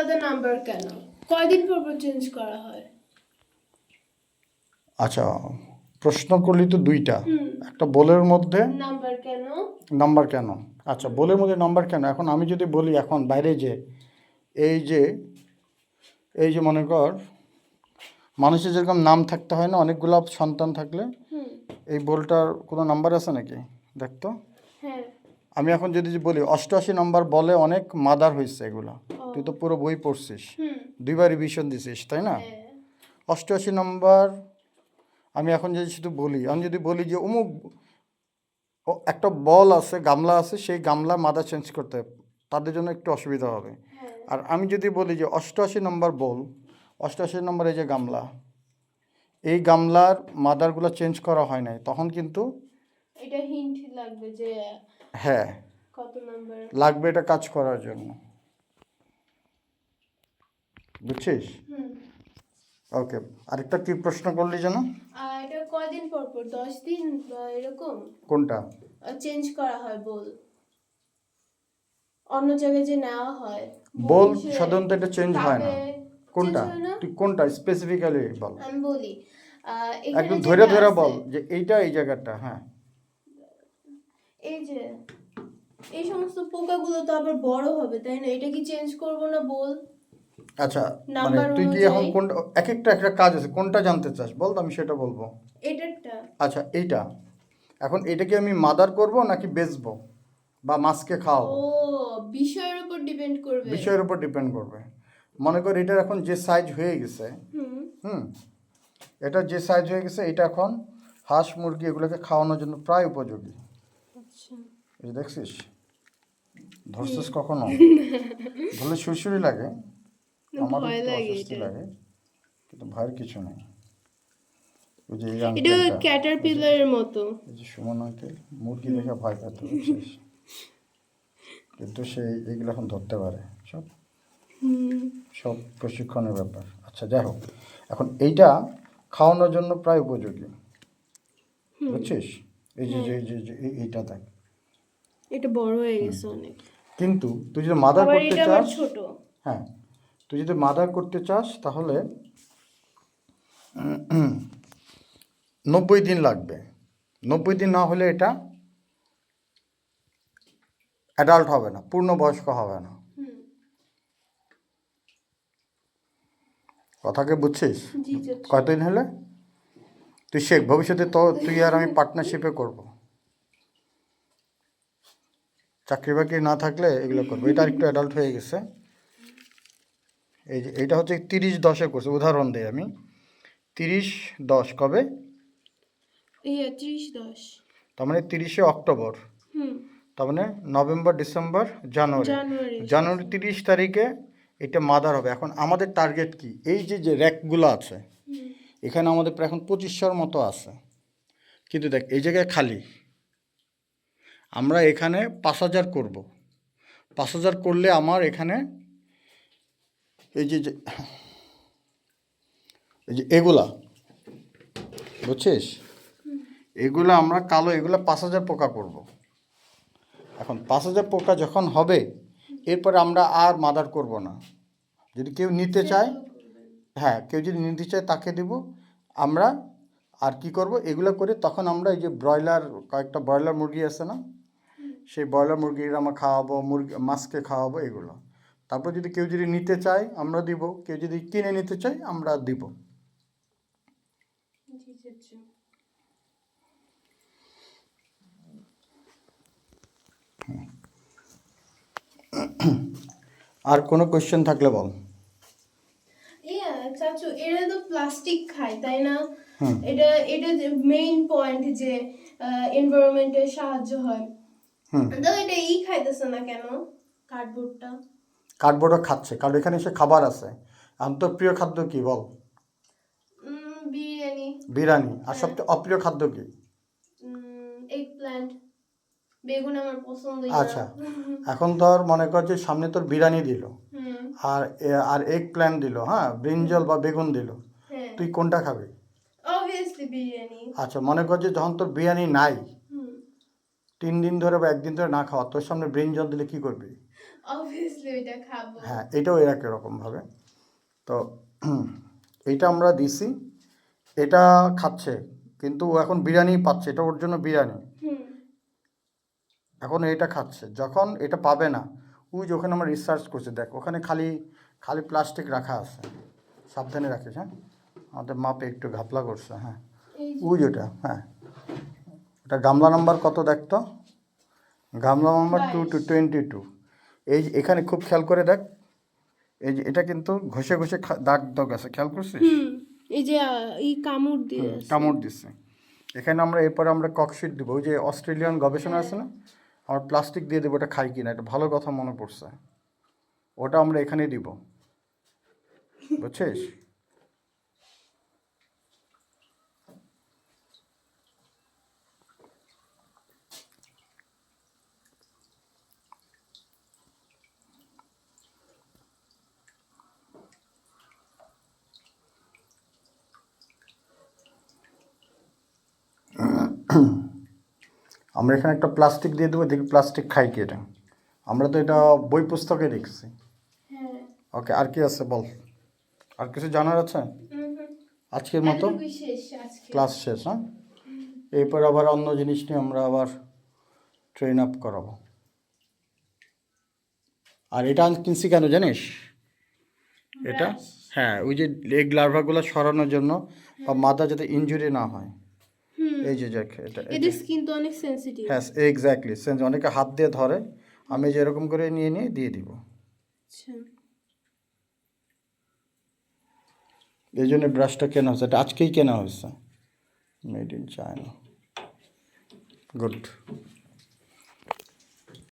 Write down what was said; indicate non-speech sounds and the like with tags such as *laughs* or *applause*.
আলাদা নাম্বার কেন? কয়দিন পর পর চেঞ্জ করা হয়? আচ্ছা প্রশ্ন করলি তো দুইটা। একটা বলের মধ্যে নাম্বার কেন? নাম্বার কেন? আচ্ছা বলের মধ্যে নাম্বার কেন? এখন আমি যদি বলি এখন বাইরে যে এই যে এই যে মনে কর মানুষের যেরকম নাম থাকতে হয় না অনেকগুলো সন্তান থাকলে এই বলটার কোনো নাম্বার আছে নাকি? দেখতো হ্যাঁ। আমি এখন যদি বলি অষ্টআশি নম্বর বলে অনেক মাদার হয়েছে এগুলো। তুই তো পুরো বই পড়ছিস। দুইবার রিভিশন দিছিস তাই না? হ্যাঁ। অষ্টআশি নম্বর আমি এখন যদি শুধু বলি আমি যদি বলি যে অমুক ও একটা বল আছে গামলা আছে সেই গামলা মাদা চেঞ্জ করতে তাদের জন্য একটু অসুবিধা হবে। হ্যাঁ। আর আমি যদি বলি যে অষ্টআশি নম্বর বল অষ্টআশি নম্বর এই যে গামলা এই গামলার মাদারগুলো চেঞ্জ করা হয় নাই তখন কিন্তু এটা হিন্ট লাগবে যে হ্যাঁ। কত নাম্বার লাগবে এটা কাজ করার জন্য। বুঝছিস? ওকে আরেকটা কি প্রশ্ন করলি যেন? এটা কয়দিন পর পর? দশ দিন এরকম? কোনটা? চেঞ্জ করা হয় বল। অন্য জায়গায় যে নেওয়া হয় বল সাধারণত এটা চেঞ্জ হয় না। কোনটা? তুই কোনটা? স্পেসিফিক্যালি বল। আমি বলি একদম ধরে ধরে বল যে এইটা এই জায়গাটা হ্যাঁ। এই যে এই সমস্ত পোকাগুলো তো আবার বড় হবে তাই না? এটা কি চেঞ্জ করব না বল? আচ্ছা মানে তুই কি এখন? কোনটা এক একটা একটা কাজ আছে কোনটা জানতে চাস? বল তো আমি সেটা বলব। এটারটা। আচ্ছা এইটা। এখন এটা কি আমি মাদার করব নাকি বেচবো? বা মাছকে খাওয়াবো? ও বিষয়ের উপর ডিপেন্ড করবে। বিষয়ের উপর ডিপেন্ড করবে। মনে কর এটার এখন যে সাইজ হয়ে গেছে হুম। এটা যে সাইজ হয়ে গেছে এটা এখন হাঁস মুরগি এগুলোকে খাওয়ানোর জন্য প্রায় উপযোগী। আচ্ছা। দেখছিস? ধরছিস কখনো? *laughs* ধরলে সুরসুরি লাগে। আমার একটু অস্বস্তি লাগে কিন্তু ভয়ের কিছু নেই। ওই যে এটা ক্যাটারপিলারের মতো। এই যে সুমন আঙ্কেল মুরগি দেখে ভয় পেত কিন্তু সে এগুলো এখন ধরতে পারে সব। সব প্রশিক্ষণের ব্যাপার। আচ্ছা যাই হোক এখন এইটা খাওয়ানোর জন্য প্রায় উপযোগী বুঝছিস? এই যে যে যে- যে এইটা দেখ। এটা বড় হয়ে গেছে অনেক। কিন্তু তুই যদি মাদার করতে চাস হ্যাঁ। তুই যদি মাদার করতে চাস তাহলে নব্বই দিন লাগবে। নব্বই দিন না হলে এটা অ্যাডাল্ট হবে না পূর্ণবয়স্ক হবে না। কথাকে বুঝছিস? কতদিন হলে? তুই শেখ ভবিষ্যতে তো তুই আর আমি পার্টনারশিপে করব। চাকরি বাকরি না থাকলে এগুলো করব। এটা একটু অ্যাডাল্ট হয়ে গেছে। এই যে এটা হচ্ছে তিরিশ দশে করছে উদাহরণ দিই আমি। তিরিশ দশ কবে? তার মানে তিরিশে অক্টোবর। তার মানে নভেম্বর ডিসেম্বর জানুয়ারি। জানুয়ারি তিরিশ তারিখে এটা মাদার হবে। এখন আমাদের টার্গেট কি? এই যে যে র্যাকগুলো আছে এখানে আমাদের প্রায় এখন পঁচিশশোর মতো আছে। কিন্তু দেখ এই জায়গায় খালি। আমরা এখানে পাঁচ হাজার করব। পাঁচ হাজার করলে আমার এখানে এই যে এই যে এগুলা, বুঝছিস? এগুলো আমরা কালো, এগুলো পাঁচ হাজার পোকা করব। এখন পাঁচ হাজার পোকা যখন হবে, এরপরে আমরা আর মাদার করব না। যদি কেউ নিতে চায় হ্যাঁ কেউ যদি নিতে চায় তাকে দেব। আমরা আর কি করব? এগুলো করে তখন আমরা এই যে ব্রয়লার, কয়েকটা ব্রয়লার মুরগি আছে না? সেই ব্রয়লার মুরগির আমরা খাওয়াবো, মুরগি, মাছকে খাওয়াবো, এগুলো। তারপর যদি কেউ যদি নিতে চায় আমরা দিব। কেউ যদি কিনে নিতে চায় আমরা দিব। আর কোনো কোয়েশ্চেন থাকলে বল। চাচু এরা তো প্লাস্টিক খায় তাই না। এটা এটা মেইন পয়েন্ট যে এনভায়রনমেন্টের সাহায্য হয়। তো এটা ই খাইতেছে না কেন? কার্ডবোর্ডটা কার্ডবোর্ডও খাচ্ছে কারণ এখানে এসে খাবার আছে। তো প্রিয় খাদ্য কি বল? বিরিয়ানি। বিরিয়ানি। আর সবচেয়ে অপ্রিয় খাদ্য কি? এগ প্ল্যান্ট বেগুন আমার পছন্দ। আচ্ছা এখন ধর মনে কর যে সামনে তোর বিরিয়ানি দিল। আর আর এগ প্ল্যান দিল হ্যাঁ? ব্রিঞ্জল বা বেগুন দিল। হ্যাঁ। তুই কোনটা খাবি? অবভিয়াসলি বিরিয়ানি। আচ্ছা মনে কর যে যখন তোর বিরিয়ানি নাই তিন দিন ধরে বা একদিন ধরে না খাওয়া তোর সামনে ব্রিঞ্জল দিলে কি করবি? অবভিয়াসলি ওইটা খাব। হ্যাঁ এটাও একই রকমভাবে তো এইটা আমরা দিছি। এটা খাচ্ছে কিন্তু ও এখন বিরিয়ানি পাচ্ছে এটা ওর জন্য বিরিয়ানি। এখন এটা খাচ্ছে যখন এটা পাবে না ওই যে ওখানে আমরা রিসার্চ করছি দেখ ওখানে খালি খালি প্লাস্টিক রাখা আছে। সাবধানে রাখিস হ্যাঁ? আমাদের মাপে একটু ঘাপলা করছে হ্যাঁ? ওই যেটা হ্যাঁ। ওটা গামলা নাম্বার কত দেখতো? গামলা number two two twenty two এই যে এখানে খুব খেয়াল করে দেখ। এই যে এটা কিন্তু ঘষে ঘষে দাগ দাগ আছে খেয়াল করছিস? এই যে এই কামড় দিয়ে কামড় দিচ্ছে। এখানে আমরা এরপরে আমরা ককশিট দেবো। ওই যে অস্ট্রেলিয়ান গবেষণা আছে না? আমরা প্লাস্টিক দিয়ে দেবো ওটা খাই কিনা এটা ভালো কথা মনে পড়ছে। ওটা আমরা এখানে দিব। বুঝছিস? *clears throat* আমরা এখানে একটা প্লাস্টিক দিয়ে দেবো দেখি প্লাস্টিক খাই কি এটা। আমরা তো এটা বই পুস্তকে দেখছি। হ্যাঁ। ওকে আর কি আছে বল? আর কিছু জানার আছে। আজকের মতো? ক্লাস শেষ হ্যাঁ এরপর আবার অন্য জিনিস নিয়ে আমরা আবার ট্রেন আপ করাবো। আর এটা কিনছি কেন জানিস? এটা? হ্যাঁ ওই যে লেগ লার্ভাগুলো সরানোর জন্য বা মাথা যাতে ইনজুরি না হয়। এই যে দেখ এটা এটা- এদের স্কিন তো অনেক সেনসিটিভ হ্যাঁ এক্স্যাক্টলি সেন্স অনেকে হাত দিয়ে ধরে আমি যেরকম করে নিয়ে নিয়ে দিয়ে দিব। আচ্ছা। এই জন্য ব্রাশটা কেনা হয়েছে। এটা আজকেই কেনা হয়েছে। Made in China good